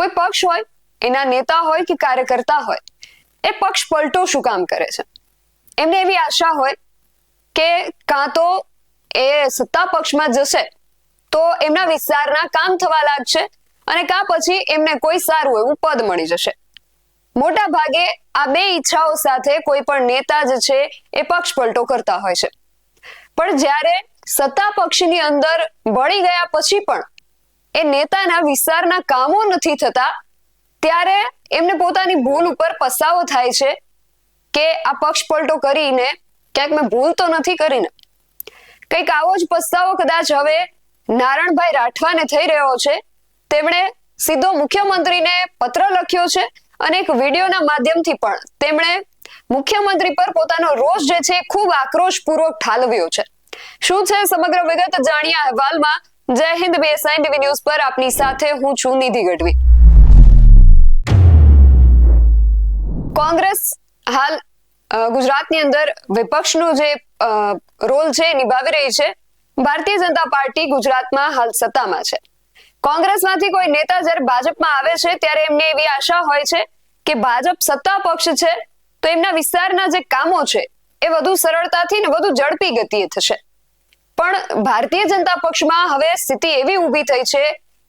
કોઈ પક્ષ હોય, એના નેતા હોય કે કાર્યકર્તા હોય, એ પક્ષ પલટો શું કામ કરે છે? એમને એવી આશા હોય કે કાં તો એ સત્તા પક્ષમાં જશે, તો એમના વિસ્તારના કામ થવા લાગશે અને કાં પછી એમને કોઈ સારું એવું પદ મળી જશે. મોટા ભાગે આ બે ઈચ્છાઓ સાથે કોઈ પણ નેતા જે છે, એ પક્ષ પલટો કરતા હોય છે. પણ જ્યારે સત્તા પક્ષની અંદર ભળી ગયા પછી પણ એ નેતાના વિસ્તારના કામો નથી થતા, ત્યારે એમને પોતાની ભૂલ ઉપર પસ્તાવો થાય છે કે આ પક્ષ પલટો કરીને ક્યાંક મેં ભૂલ તો નથી કરીને. કંઈક આવો જ પસ્તાવો કદાચ હવે નારણભાઈ રાઠવાને થઈ રહ્યો છે. તેમણે સીધો મુખ્યમંત્રીને પત્ર લખ્યો છે અને એક વિડીયોના માધ્યમથી પણ તેમણે મુખ્યમંત્રી પર પોતાનો રોષ જે છે ખૂબ આક્રોશપૂર્વક ઠાલવ્યો છે. શું છે સમગ્ર વિગત? જાણીએ અહેવાલમાં જય હિન્દ બીએસઆઈ ટીવી ન્યૂઝ પર આપની સાથે હું છું નિધિ ગઢવી. કોંગ્રેસ હાલ ગુજરાતની અંદર વિપક્ષનો જે રોલ છે નિભાવી રહી છે. ભારતીય જનતા પાર્ટી ગુજરાતમાં હાલ સત્તામાં છે. કોંગ્રેસમાંથી કોઈ નેતા જ્યારે ભાજપમાં આવે છે, ત્યારે એમને એવી આશા હોય છે કે ભાજપ સત્તા પક્ષ છે, તો એમના વિસ્તારના જે કામો છે, એ વધુ સરળતાથી ને વધુ ઝડપી ગતિએ થશે. પણ ભારતીય જનતા પક્ષમાં હવે સ્થિતિ એવી ઊભી થઈ છે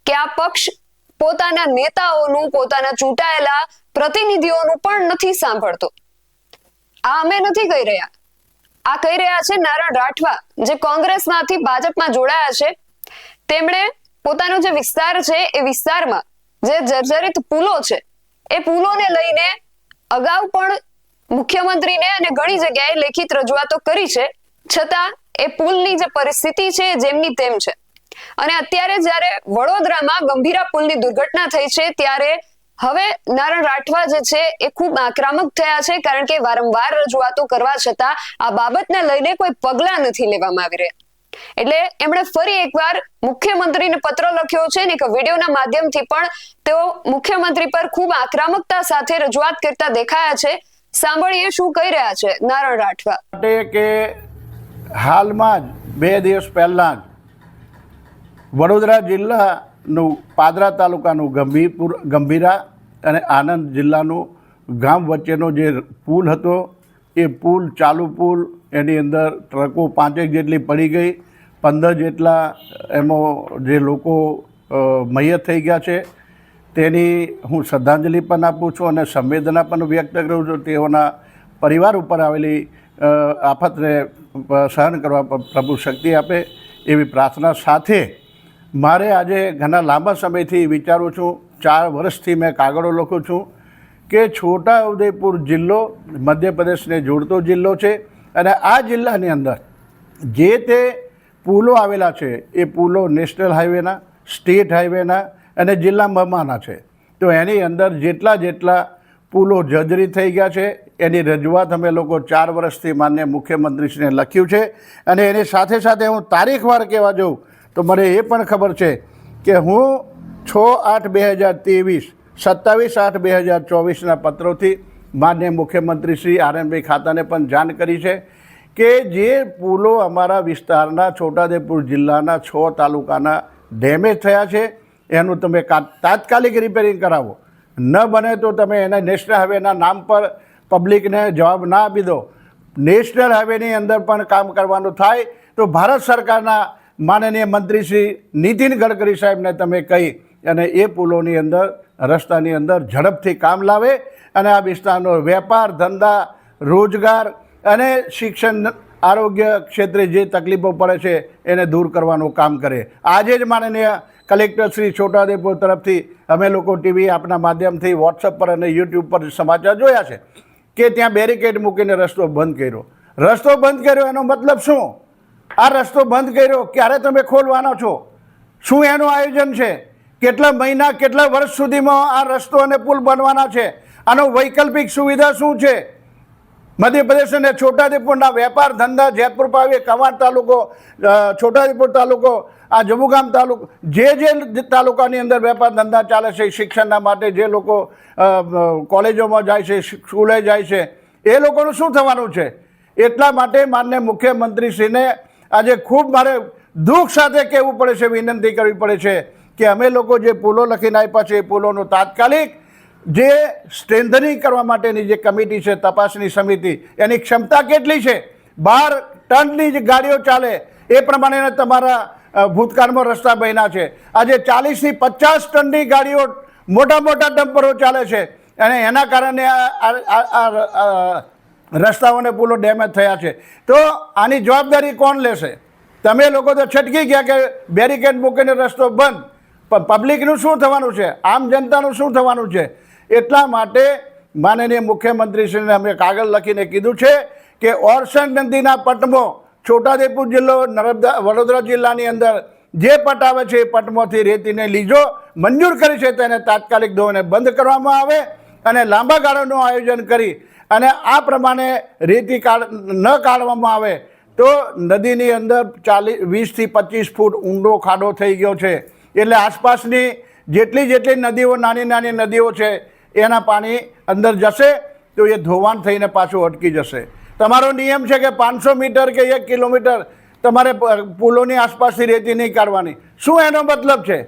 કે આ પક્ષ પોતાના નેતાઓનું, પોતાના ચૂંટાયેલા પ્રતિનિધિઓનું પણ નથી સાંભળતો. આ અમે નથી કહી રહ્યા. આ કહી રહ્યા છે નારણ રાઠવા, જે કોંગ્રેસમાંથી ભાજપમાં જોડાયા છે. તેમણે પોતાનો જે વિસ્તાર છે, એ વિસ્તારમાં જે જર્જરિત પુલો છે, એ પુલોને લઈને અગાઉ પણ મુખ્યમંત્રીને અને ઘણી જગ્યાએ લેખિત રજૂઆતો કરી છે. છતાં એ પુલની જે પરિસ્થિતિ છે, જેમની તેમ છે. અને અત્યારે જ્યારે વડોદરામાં ગંભીરા પુલની દુર્ઘટના થઈ છે, ત્યારે હવે નારણ રાઠવા જે છે, એ ખૂબ આક્રમક થયા છે, કારણ કે વારંવાર રજૂઆતો કરવા છતાં આ બાબતને લઈને કોઈ પગલાં નથી લેવામાં આવી રહ્યા. એટલે એમણે ફરી એકવાર મુખ્યમંત્રીને પત્ર લખ્યો છે ને એક વિડીયોના માધ્યમથી પણ તેઓ મુખ્યમંત્રી પર ખૂબ આક્રમકતા સાથે રજૂઆત કરતા દેખાયા છે. સાંભળીએ શું કહી રહ્યા છે નારણ રાઠવા. કે હાલમાં જ બે દિવસ પહેલાં જ વડોદરા જિલ્લાનું પાદરા તાલુકાનું ગંભીરપુર ગંભીરા અને આણંદ જિલ્લાનું ગામ વચ્ચેનો જે પુલ હતો, એ પુલ ચાલુ પુલ, એની અંદર ટ્રકો પાંચેક જેટલી પડી ગઈ, પંદર જેટલા એમાં જે લોકો મૈયત થઈ ગયા છે. તેની હું શ્રદ્ધાંજલિ પણ આપું છું અને સંવેદના પણ વ્યક્ત કરું છું તેઓના પરિવાર ઉપર આવેલી આફતને સહન કરવા પ્રભુ શક્તિ આપે એવી પ્રાર્થના સાથે મારે આજે ઘણા લાંબા સમયથી વિચારું છું. ચાર વર્ષથી મેં કાગળો લખું છું કે છોટા ઉદેપુર જિલ્લો મધ્યપ્રદેશને જોડતો જિલ્લો છે અને આ જિલ્લાની અંદર જે તે પુલો આવેલા છે એ પુલો નેશનલ હાઈવેના, સ્ટેટ હાઈવેના અને જિલ્લા મમાના છે. તો એની અંદર જેટલા જેટલા પુલો જર્જરી થઈ ગયા છે. એની રજૂઆત અમે લોકો ચાર વર્ષથી માન્ય મુખ્યમંત્રીશ્રીને લખ્યું છે. અને એની સાથે સાથે હું તારીખવાર કહેવા જાઉં તો મને એ પણ ખબર છે કે હું છ આઠ બે હજાર ત્રેવીસ, સત્તાવીસ આઠ બે હજાર ચોવીસના પત્રોથી માન્ય મુખ્યમંત્રી શ્રી આરએનભાઈ ખાતાને પણ જાણ કરી છે કે જે પુલો અમારા વિસ્તારના છોટાઉદેપુર જિલ્લાના છ તાલુકાના ડેમેજ થયા છે. એનું તમે તાત્કાલિક રિપેરિંગ કરાવો. ન બને તો તમે એને નેશનલ હાઈવેના નામ પર પબ્લિકને જવાબ ના આપી દો. નેશનલ હાઈવેની અંદર પણ કામ કરવાનું થાય તો ભારત સરકારના માનનીય મંત્રી શ્રી નીતિન ગડકરી સાહેબને તમે કહી અને એ પુલોની અંદર, રસ્તાની અંદર ઝડપથી કામ લાવે અને આ વિસ્તારનો વેપાર, ધંધા, રોજગાર અને શિક્ષણ, આરોગ્ય ક્ષેત્રે જે તકલીફો પડે છે એને દૂર કરવાનું કામ કરે. આજે જ માનનીય કલેક્ટર શ્રી છોટાઉદેપુર તરફથી અમે લોકો ટીવી આપના માધ્યમથી વોટ્સઅપ પર અને યુટ્યુબ પર સમાચાર જોયા છે કે ત્યાં બેરિકેડ મૂકીને રસ્તો બંધ કર્યો. રસ્તો બંધ કર્યો એનો મતલબ શું? આ રસ્તો બંધ કર્યો, ક્યારે તમે ખોલવાના છો? શું એનું આયોજન છે? કેટલા મહિના, કેટલા વર્ષ સુધીમાં આ રસ્તો અને પુલ બનવાના છે? આનો વૈકલ્પિક સુવિધા શું છે? મધ્યપ્રદેશ અને છોટાઉદેપુરના વેપાર ધંધા જેતપુર પાવી કવાંટ તાલુકો છોટાઉદેપુર તાલુકો, આ જંબુગામ તાલુકો, જે જે તાલુકાની અંદર વેપાર ધંધા ચાલે છે શિક્ષણના માટે જે લોકો કોલેજોમાં જાય છે સ્કૂલે જાય છે, એ લોકોનું શું થવાનું છે? એટલા માટે માન્ય મુખ્યમંત્રીશ્રીને આજે ખૂબ મારે દુઃખ સાથે કહેવું પડે છે, વિનંતી કરવી પડે છે કે અમે લોકો જે પુલો લખીને આપ્યા છે, એ પુલોનું તાત્કાલિક જે સ્ટ્રેન્થનિંગ કરવા માટેની જે કમિટી છે, તપાસની સમિતિ, એની ક્ષમતા કેટલી છે? બાર ટનની જે ગાડીઓ ચાલે. એ પ્રમાણે તમારા ભૂતકાળમાં રસ્તા બન્યા છે. આજે ચાલીસથી પચાસ ટનની ગાડીઓ મોટા મોટા ડમ્પરો ચાલે છે. અને એના કારણે આ- રસ્તાઓને પુલો ડેમેજ થયા છે. તો આની જવાબદારી કોણ લેશે? તમે લોકો તો છટકી ગયા કે બેરિકેડ મૂકીને રસ્તો બંધ. પણ પબ્લિકનું શું થવાનું છે? આમ જનતાનું શું થવાનું છે? એટલા માટે માનનીય મુખ્યમંત્રીશ્રીને અમે કાગળ લખીને કીધું છે કે ઓરસન નદીના પટમો છોટાઉદેપુર જિલ્લો, નર્મદા, વડોદરા જિલ્લાની અંદર જે પટ આવે છે એ પટમોથી રેતીને લીજો, મંજૂર કરી છે તેને તાત્કાલિક ધોરણે બંધ કરવામાં આવે અને લાંબા ગાળાનું આયોજન કરી અને આ પ્રમાણે રેતી કાઢ, ન કાઢવામાં આવે તો નદીની અંદર ચાલીસ વીસથી પચીસ ફૂટ ઊંડો ખાડો થઈ ગયો છે. એટલે આસપાસની જેટલી જેટલી નદીઓ, નાની નાની નદીઓ છે એના પાણી અંદર જશે તો એ ધોવાણ થઈને પાછું અટકી જશે. તમારો નિયમ છે કે પાંચસો મીટર કે એક કિલોમીટર તમારે પુલોની આસપાસથી રેતી નહીં કાઢવાની. શું એનો મતલબ છે?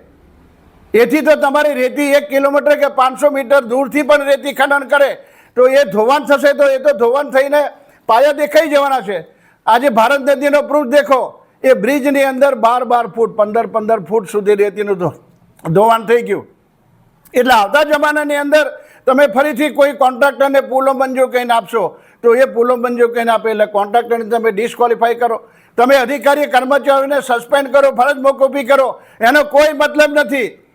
એથી તો તમારી રેતી એક કિલોમીટર કે પાંચસો મીટર દૂરથી પણ રેતી ખનન કરે, તો એ ધોવાણ થશે તો એ તો ધોવાણ થઈને પાયા દેખાઈ જવાના છે. આજે ભારત નદીનો પ્રૂફ દેખો, એ બ્રિજની અંદર બાર બાર ફૂટ, પંદર પંદર ફૂટ સુધી રેતીનું ધોવાણ થઈ ગયું. એટલે આવતા જમાનાની અંદર તમે ફરીથી કોઈ કોન્ટ્રાક્ટરને પુલો મંજૂર કરીને આપશો, તો એ પુલો મંજૂર કરીને આપે. એટલે કોન્ટ્રાક્ટરને તમે ડિસ્કવોલિફાઈ કરો. તમે અધિકારી કર્મચારીઓને સસ્પેન્ડ કરો, ફરજ મોકૂફી કરો. એનો કોઈ મતલબ નથી.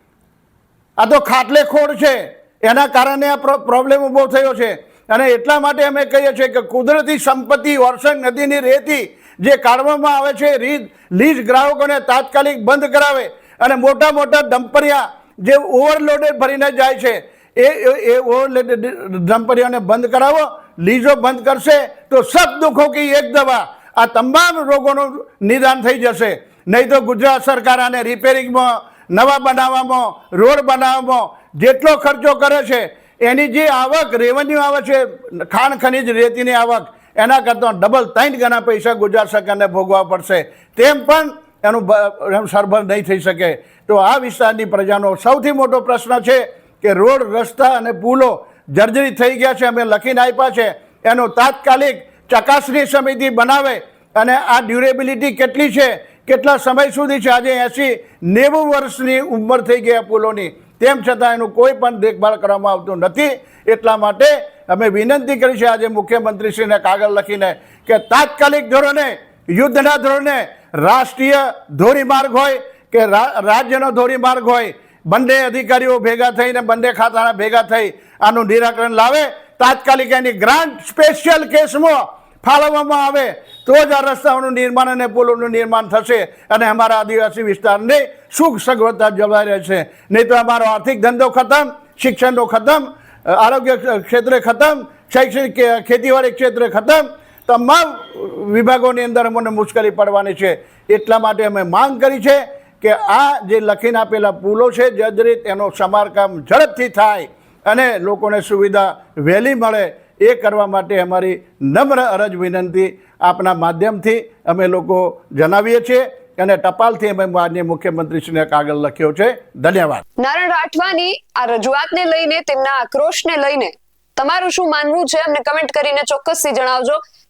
આ તો ખાટલેખોળ છે. એના કારણે આ પ્રો- પ્રોબ્લેમ ઊભો થયો છે. અને એટલા માટે અમે કહીએ છીએ કે કુદરતી સંપત્તિ ઓરસંગ નદીની રેતી જે કાઢવામાં આવે છે, રીત, લીઝ ગ્રાહકોને તાત્કાલિક બંધ કરાવે. અને મોટા મોટા ડમ્પરિયા જે ઓવરલોડેડ ભરીને જાય છે, એ, એ- ઓવરલોડેડ ડમ્પરિયાને બંધ કરાવો, લીઝો બંધ કરશે, તો સબ દુઃખો કી એક દવા. આ તમામ રોગોનું નિદાન થઈ જશે. નહીં તો ગુજરાત સરકાર આને રિપેરિંગમાં નવા બનાવવામાં, રોડ બનાવવામાં જેટલો ખર્ચો કરે છે, એની જે આવક રેવન્યુ આવે છે, ખાણ ખનીજ રેતીની આવક, એના કરતાં ડબલ ત્રણ ગણા પૈસા ગુજરાત સરકારને ભોગવવા પડશે. તેમ પણ એનું એનું સરભર નહીં થઈ શકે. તો આ વિસ્તારની પ્રજાનો સૌથી મોટો પ્રશ્ન છે કે રોડ, રસ્તા અને પુલો જર્જરિત થઈ ગયા છે. અમે લખીને આપ્યા છે. એનો તાત્કાલિક ચકાસણી સમિતિ બનાવે અને આ ડ્યુરેબિલિટી કેટલી છે, કેટલા સમય સુધી છે? આજે એંસી નેવું વર્ષની ઉંમર થઈ ગઈ પુલોની. તેમ છતાં એનું કોઈ પણ દેખભાળ કરવામાં આવતું નથી. એટલા માટે અમે વિનંતી કરી છે આજે મુખ્યમંત્રીશ્રીને કાગળ લખીને કે તાત્કાલિક ધોરણે, યુદ્ધના ધોરણે રાષ્ટ્રીય ધોરીમાર્ગ હોય કે રાજ્યનો ધોરીમાર્ગ હોય, બંને અધિકારીઓ ભેગા થઈને બંને ખાતાના ભેગા થઈ આનું નિરાકરણ લાવે, તાત્કાલિક એની ગ્રાન્ટ સ્પેશિયલ કેસમાં ફાળવવામાં આવે, તો જ આ રસ્તાઓનું નિર્માણ અને પુલોનું નિર્માણ થશે અને અમારા આદિવાસી વિસ્તારની સુખ સગવડતા જળવાઈ રહેશે. નહીં તો અમારો આર્થિક ધંધો ખતમ, શિક્ષણનો ખતમ આરોગ્ય ક્ષેત્રે ખતમ, શૈક્ષણિક ખેતીવાડી ક્ષેત્રે ખતમ, તમામ વિભાગોની અંદર અમને મુશ્કેલી પડવાની છે. એટલા માટે અમે માંગ કરી છે કે આ જે લખીને આપેલા પુલો છે જજરીત એનો સમારકામ ઝડપથી થાય અને લોકોને સુવિધા વહેલી મળે એ કરવા માટે અમારી નમ્ર અરજ વિનંતી આપના માધ્યમથી અમે લોકો જણાવીએ છીએ અને ટપાલથી અમે માન્ય મુખ્યમંત્રીશ્રીને કાગળ લખ્યો છે. ધન્યવાદ. નારાયણ રાઠવાની આ રજૂઆતને લઈને, તેમના આક્રોશને લઈને તમારું શું માનવું છે? અમને કમેન્ટ કરીને ચોક્કસથી જણાવજો.